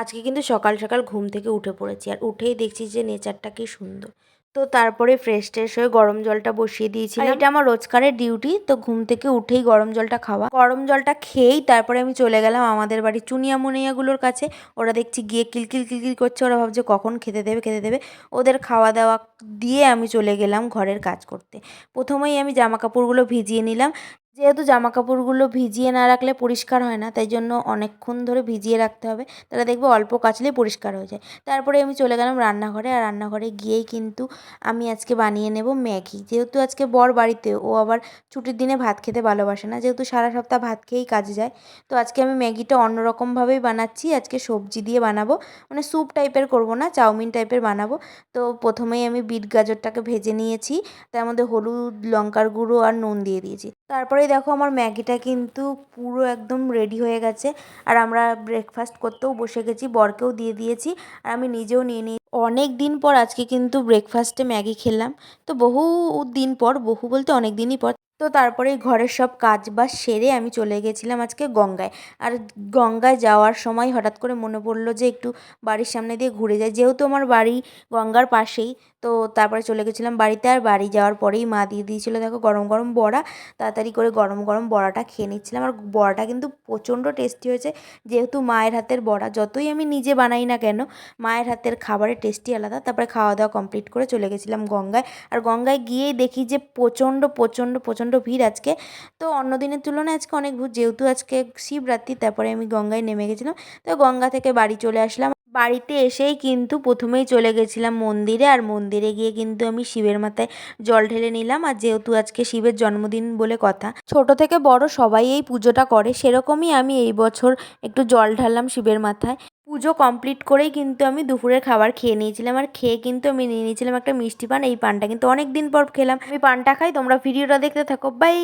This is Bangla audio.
আজকে কিন্তু সকাল সকাল ঘুম থেকে উঠে পড়েছি আর উঠেই দেখছি যে নেচারটা কি সুন্দর। তো তারপরে ফ্রেশ ট্রেশ হয়ে গরম জলটা বসিয়ে দিয়েছি এটা আমার রোজকারের ডিউটি তো ঘুম থেকে উঠেই গরম জলটা খাওয়া। গরম জলটা খেয়েই তারপরে আমি চলে গেলাম আমাদের বাড়ি চুনিয়া মুনিয়াগুলোর কাছে। ওরা দেখছি গিয়ে কিলকিল কিলকিল করছে, ওরা ভাবছে কখন খেতে দেবে খেতে দেবে। ওদের খাওয়া দাওয়া দিয়ে আমি চলে গেলাম ঘরের কাজ করতে। প্রথমেই আমি জামা কাপড়গুলো ভিজিয়ে নিলাম। যেহেতু জামা কাপড়গুলো ভিজিয়ে না রাখলে পরিষ্কার হয় না, তাই জন্য অনেকক্ষণ ধরে ভিজিয়ে রাখতে হবে। তাহলে দেখবে অল্প কাচলেই পরিষ্কার হয়ে যায়। তারপরে আমি চলে গেলাম রান্নাঘরে, আর রান্নাঘরে গিয়েই কিন্তু আমি আজকে বানিয়ে নেব ম্যাগি। যেহেতু আজকে বর বাড়িতে, ও আবার ছুটির দিনে ভাত খেতে ভালোবাসে না, যেহেতু সারা সপ্তাহ ভাত খেয়েই কাজে যায়। তো আজকে আমি ম্যাগিটা অন্যরকমভাবেই বানাচ্ছি। আজকে সবজি দিয়ে বানাবো। মানে স্যুপ টাইপের করব না, চাউমিন টাইপের বানাবো। তো প্রথমেই আমি বিট গাজরটাকে ভেজে নিয়েছি, তার মধ্যে হলুদ, লঙ্কার গুঁড়ো আর নুন দিয়ে দিয়েছি। তারপরেই দেখো আমার ম্যাগিটা কিন্তু পুরো একদম রেডি হয়ে গেছে। আর আমরা ব্রেকফাস্ট করতেও বসে গেছি, বরকেও দিয়ে দিয়েছি, আর আমি নিজেও নিয়ে নিই অনেক দিন পর আজকে কিন্তু ব্রেকফাস্টে ম্যাগি খেলাম। তো বহু দিন পর, বহু বলতে অনেক দিনই পর তো তারপরে ঘরের সব কাজ বাজ সেরে আমি চলে গেছিলাম আজকে গঙ্গায়। আর গঙ্গায় যাওয়ার সময় হঠাৎ করে মনে পড়ল যে একটু বাড়ির সামনে দিয়ে ঘুরে যাই। যেহেতু আমার বাড়ি গঙ্গার পাশেই, তো তারপরে চলে গেছিলাম বাড়িতে। আর বাড়ি যাওয়ার পরেই মা দিয়ে দিয়েছিলো, দেখো গরম গরম বড়া। তাড়াতাড়ি করে গরম গরম বড়াটা খেয়ে নিচ্ছিলাম। আর বড়াটা কিন্তু প্রচণ্ড টেস্টি হয়েছে। যেহেতু মায়ের হাতের বড়া, যতই আমি নিজে বানাই না কেন, মায়ের হাতের খাবারের টেস্টি আলাদা। তারপরে খাওয়া দাওয়া কমপ্লিট করে চলে গেছিলাম গঙ্গায়। আর গঙ্গায় গিয়েই দেখি যে প্রচণ্ড প্রচণ্ড প্রচণ্ড প্রচণ্ড ভিড় আজকে। তো অন্য দিনের তুলনায় আজকে অনেক ভিড় যেহেতু আজকে শিবরাত্রি, তারপরে আমি গঙ্গায় নেমে গেছিলাম। তো গঙ্গা থেকে বাড়ি চলে আসলাম। বাড়িতে এসেই কিন্তু প্রথমেই চলে গেছিলাম মন্দিরে, আর মন্দিরে গিয়ে কিন্তু আমি শিবের মাথায় জল ঢেলে নিলাম। আর যেহেতু আজকে শিবের জন্মদিন বলে কথা, ছোট থেকে বড় সবাই এই পুজোটা করে। সেরকমই আমি এই বছর একটু জল ঢাললাম শিবের মাথায়। পুজো কমপ্লিট করেই কিন্তু আমি দুপুরের খাবার খেয়ে নিয়েছিলাম আর খেয়ে কিন্তু আমি নিয়ে নিয়েছিলাম একটা মিষ্টি পান। এই পানটা কিন্তু অনেক দিন পর খেলাম। আমি পানটা খাই, তোমরা ভিডিওটা দেখতে থাকো। বাই